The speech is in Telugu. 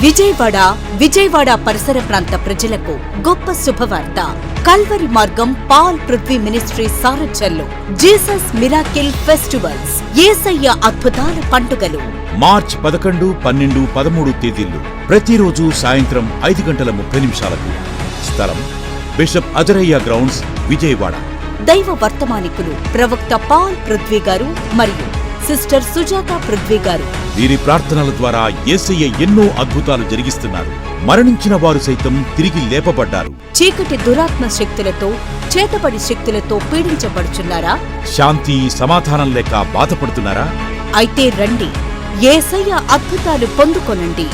విజయవాడ విజయవాడ పరిసర ప్రాంత ప్రజలకు గొప్ప శుభవార్త. కల్వరి మార్గం పాల్ పృథ్వీ మినిస్ట్రీ సారథ్యంలో జీసస్ మిరాకిల్ ఫెస్టివల్స్ ఏసయ్య అద్భుతాల పండుగలు. మార్చ్ పదకొండు పన్నెండు పదమూడు తేదీల్లో ప్రతిరోజు సాయంత్రం ఐదు గంటల ముప్పై నిమిషాలకు. స్థలం బిషప్ అజరయ్య గ్రౌండ్స్ విజయవాడ. దైవ వర్తమానికులు ప్రవక్త పాల్ పృథ్వీ గారు మరియు సిస్టర్ సుజాత పృథ్వీ గారు. వీరి ప్రార్థనల ద్వారా యేసయ్య ఎన్నో అద్భుతాలు జరిగిస్తున్నారు. మరణించిన వారు సైతం తిరిగి లేపబడ్డారు. చీకటి దురాత్మ శక్తులతో చేతబడి శక్తులతో పీడించబడుచున్నారా? శాంతి సమాధానం లేక బాధపడుతున్నారా? అయితే రండి ఏసయ్య అద్భుతాలు పొందుకొనండి.